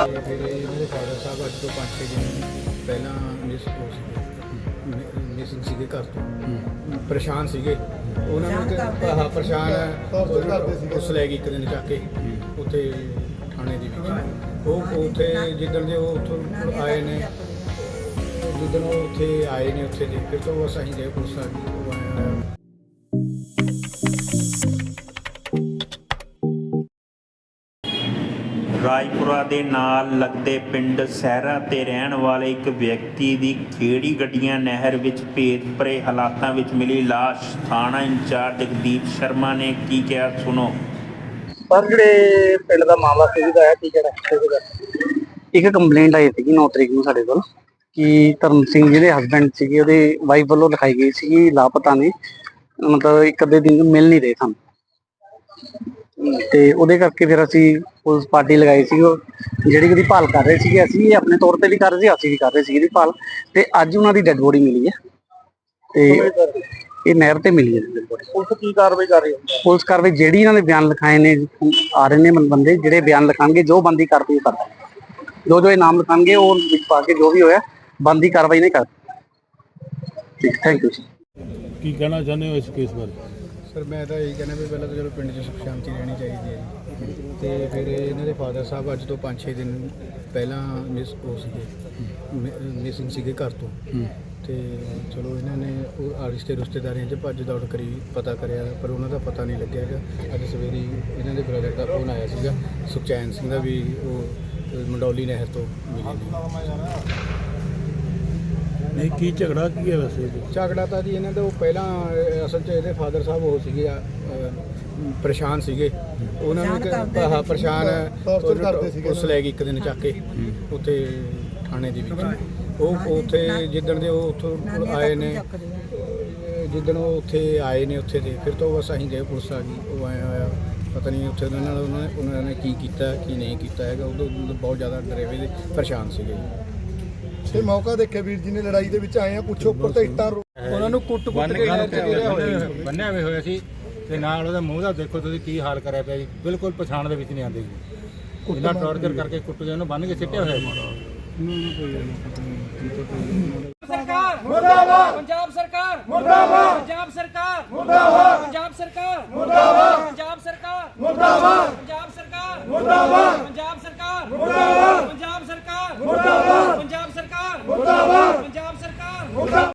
ਇਹਨਾਂ ਦੇ ਫਾਦਰ ਸਾਹਿਬ ਅੱਜ ਤੋਂ 5-6 ਦਿਨ ਪਹਿਲਾਂ ਮਿਸ ਮਿਸਿੰਗ ਸੀਗੇ ਘਰ ਤੋਂ ਪਰੇਸ਼ਾਨ ਸੀਗੇ। ਉਹਨਾਂ ਨੂੰ ਹਾਂ ਪਰੇਸ਼ਾਨ ਉਸ ਲੈ ਗਈ ਇੱਕ ਦਿਨ ਜਾ ਕੇ ਉੱਥੇ ਥਾਣੇ ਦੇ ਵਿੱਚ। ਉਹ ਉੱਥੇ ਜਿੱਦਣ ਦੇ ਉਹ ਉੱਥੋਂ ਆਏ ਨੇ ਜਿੱਦਣ ਉਹ ਉੱਥੇ ਆਏ ਨੇ ਉੱਥੇ ਦੇ ਫਿਰ ਤੋਂ ਉਹ ਅਸੀਂ ਗਏ ਪੁਲਿਸ ਆ ਗਈ ਉਹ ਆਇਆ ਰਾਜਪੁਰਾ ਦੇ ਨਾਲ ਲੱਗਦੇ ਪਿੰਡ ਸਹਿਰਾ ਤੇ ਰਹਿਣ ਵਾਲੇ ਇੱਕ ਵਿਅਕਤੀ ਦੀ ਖੇੜੀ ਗੱਡੀਆਂ ਨਹਿਰ ਵਿੱਚ ਭੇਦ ਭਰੇ ਹਾਲਾਤਾਂ ਵਿੱਚ ਮਿਲੀ ਲਾਸ਼। ਥਾਣਾ ਇੰਚਾਰਜ ਜਗਦੀਪ ਸ਼ਰਮਾ ਨੇ ਕੀ ਕਿਹਾ ਸੁਣੋ। ਸਰ ਜਿਹੜੇ ਪਿੰਡ ਦਾ ਮਾਮਲਾ ਸੀ ਜਿਹਦਾ ਹੈ? ਕੀ ਕਿਹੜਾ ਇੱਕ ਕੰਪਲੇਂਟ ਆਈ ਸੀਗੀ 9 ਤਰੀਕ ਨੂੰ ਸਾਡੇ ਕੋਲ ਕਿ ਧਰਮ ਸਿੰਘ ਜਿਹਦੇ ਹਸਬੰਡ ਸੀਗੇ ਉਹਦੇ ਵਾਈਫ ਵੱਲੋਂ ਲਿਖਾਈ ਗਈ ਸੀ ਲਾਪਤਾ ਨੇ। ਮਤਲਬ ਇੱਕ ਅੱਧੇ ਦਿਨ ਮਿਲ ਨਹੀਂ ਰਹੇ ਸਾਨੂੰ। ਤੇ ਉਹਦੇ ਕਰਕੇ ਫਿਰ ਅਸੀਂ ਪੁਲਿਸ ਪਾਰਟੀ ਲਗਾਈ ਸੀ ਉਹ ਜਿਹੜੀ ਉਹਦੀ ਭਾਲ ਕਰ ਰਹੇ ਸੀਗੇ ਅਸੀਂ ਆਪਣੇ ਤੌਰ ਤੇ ਵੀ ਕਰ ਰਹੇ ਸੀ ਅਸੀਂ ਵੀ ਕਰ ਰਹੇ ਸੀ ਇਹਦੀ ਭਾਲ। ਤੇ ਅੱਜ ਉਹਨਾਂ ਦੀ ਡੈੱਡ ਬੋਡੀ ਮਿਲੀ ਹੈ। ਤੇ ਇਹ ਨਹਿਰ ਤੇ ਮਿਲੀ ਹੈ। ਡੈੱਡ ਬੋਡੀ ਪੁਲਿਸ ਕੀ ਕਾਰਵਾਈ ਕਰ ਰਹੀ ਹੈ? ਪੁਲਿਸ ਕਾਰਵਾਈ ਜਿਹੜੀ ਇਹਨਾਂ ਦੇ ਬਿਆਨ ਲਿਖਾਏ ਨੇ ਆ ਰਹੇ ਨੇ ਬੰਦੇ ਜਿਹੜੇ ਬਿਆਨ ਲਿਖਾਣਗੇ ਜੋ ਬੰਦੀ ਕਾਰਵਾਈ ਉਹ ਕਰਦਾ ਜੋ ਜੋ ਇਹ ਨਾਮ ਲਿਖਾਣਗੇ ਉਹ ਵਿੱਚ ਪਾ ਕੇ ਜੋ ਵੀ ਹੋਇਆ ਬੰਦੀ ਕਾਰਵਾਈ ਨਹੀਂ ਕਰ ਠੀਕ ਥੈਂਕ ਯੂ ਕੀ ਕਹਿਣਾ ਚਾਹੁੰਦੇ ਹੋ ਇਸ ਕੇਸ ਬਾਰੇ? ਸਰ ਮੈਂ ਤਾਂ ਇਹੀ ਕਹਿੰਦਾ ਵੀ ਪਹਿਲਾਂ ਤਾਂ ਚਲੋ ਪਿੰਡ 'ਚ ਸੁਖ ਸ਼ਾਂਤੀ ਰਹਿਣੀ ਚਾਹੀਦੀ ਹੈ ਜੀ। ਤੇ ਫਿਰ ਇਹਨਾਂ ਦੇ ਫਾਦਰ ਸਾਹਿਬ ਅੱਜ ਤੋਂ 5-6 ਦਿਨ ਪਹਿਲਾਂ ਮਿਸ ਉਹ ਸੀਗੇ। ਮਿਸਿੰਗ ਸੀਗੇ ਘਰ ਤੋਂ। ਤੇ ਚਲੋ ਇਹਨਾਂ ਨੇ ਉਹ ਰਿਸ਼ਤੇ ਰਿਸ਼ਤੇਦਾਰੀਆਂ 'ਚ ਭੱਜ ਦੌੜ ਕਰੀ ਪਤਾ ਕਰਿਆ ਪਰ ਉਹਨਾਂ ਦਾ ਪਤਾ ਨਹੀਂ ਲੱਗਿਆ ਹੈਗਾ। ਅੱਜ ਸਵੇਰੇ ਹੀ ਇਹਨਾਂ ਦੇ ਬ੍ਰਦਰ ਦਾ ਫੋਨ ਆਇਆ ਸੀਗਾ ਸੁਖਚੈਨ ਸਿੰਘ ਦਾ ਵੀ ਉਹ ਮੰਡੌਲੀ ਨਹਿਰ ਤੋਂ ਮਿਲੇ ਨੇ। ਨਹੀਂ ਕੀ ਝਗੜਾ ਕੀ ਹੈ ਵੈਸੇ? ਝਗੜਾ ਤਾਂ ਜੀ ਇਹਨਾਂ ਦਾ ਉਹ ਪਹਿਲਾਂ ਅਹ, ਅਸਲ 'ਚ ਇਹਦੇ ਫਾਦਰ ਸਾਹਿਬ ਉਹ ਸੀਗੇ ਅਹ, ਪਰੇਸ਼ਾਨ ਸੀਗੇ। ਉਹਨਾਂ ਨੂੰ ਕਿ- ਹਾਂ ਪਰੇਸ਼ਾਨ ਉਸ ਲੈ ਗਈ ਇੱਕ ਦਿਨ ਚੱਕ ਕੇ ਉੱਥੇ ਥਾਣੇ ਦੇ ਵਿੱਚ। ਉਹ ਉੱਥੇ ਜਿੱਦਣ ਦੇ ਉਹ ਉੱਥੋਂ ਆਏ ਨੇ। ਅਹ, ਜਿੱਦਣ ਉਹ ਉੱਥੇ ਆਏ ਨੇ ਉੱਥੇ ਦੇ ਫਿਰ ਤੋਂ ਬਸ ਅਸੀਂ ਗਏ ਪੁਲਿਸ ਆ ਗਈ। ਉਹ ਆਇਆ ਹੋਇਆ ਪਤਾ ਨਹੀਂ ਉੱਥੇ ਉਹਨਾਂ ਨਾਲ ਉਹਨਾਂ ਨੇ ਉਹਨਾਂ ਨੇ ਕੀ ਕੀਤਾ ਕੀ ਨਹੀਂ ਕੀਤਾ ਹੈਗਾ। ਉਦੋਂ ਉਦੋਂ ਬਹੁਤ ਜ਼ਿਆਦਾ ਡਰੇਵੇ ਦੇ ਪਰੇਸ਼ਾਨ ਸੀਗੇ। ਜੀ ਤੇ ਮੌਕਾ ਦੇਖਿਆ ਵੀਰ ਜੀ ਨੇ ਲੜਾਈ ਦੇ ਵਿੱਚ ਆਏ ਆ ਪੁੱਛੋ ਉੱਪਰ ਤੇ ਇੱਟਾਂ ਰੋ- ਉਹਨਾਂ ਨੂੰ ਕੁੱਟ ਕੁੱਟ ਕੇ 'ਚ ਗਿਰਿਆ ਹੋਇਆ ਸੀ। ਬੰਨਿਆ ਹੋਇਆ ਹੋਇਆ ਸੀ ਤੇ ਨਾਲ ਉਹਦਾ ਮੂੰਹ ਦਾ ਦੇਖੋ ਤੁਸੀਂ ਕੀ ਹਾਲ ਕਰਿਆ ਪਿਆ ਜੀ। ਬਿਲਕੁਲ ਪਛਾਣ ਦੇ ਵਿੱਚ ਨਹੀਂ ਆਉਂਦੇ ਜੀ। ਇੰਨਾ ਟੌਰਚਰ ਕਰਕੇ ਕੁੱਟ ਕੇ ਉਹਨੂੰ ਬੰਨ ਕੇ ਸਿੱਟਿਆ ਹੋਇਆ ਜੀ। ਸਰਕਾਰ ਮੁਰਦਾਬਾਦ। ਪੰਜਾਬ ਸਰਕਾਰ। ਮੁਰਦਾਬਾਦ। ਪੰਜਾਬ ਸਰਕਾਰ। ਮੁਰਦਾਬਾਦ। ਪੰਜਾਬ ਸਰਕਾਰ। ਮੁਰਦਾਬਾਦ। ਪੰਜਾਬ ਸਰਕਾਰ। ਮੁਰਦਾਬਾਦ।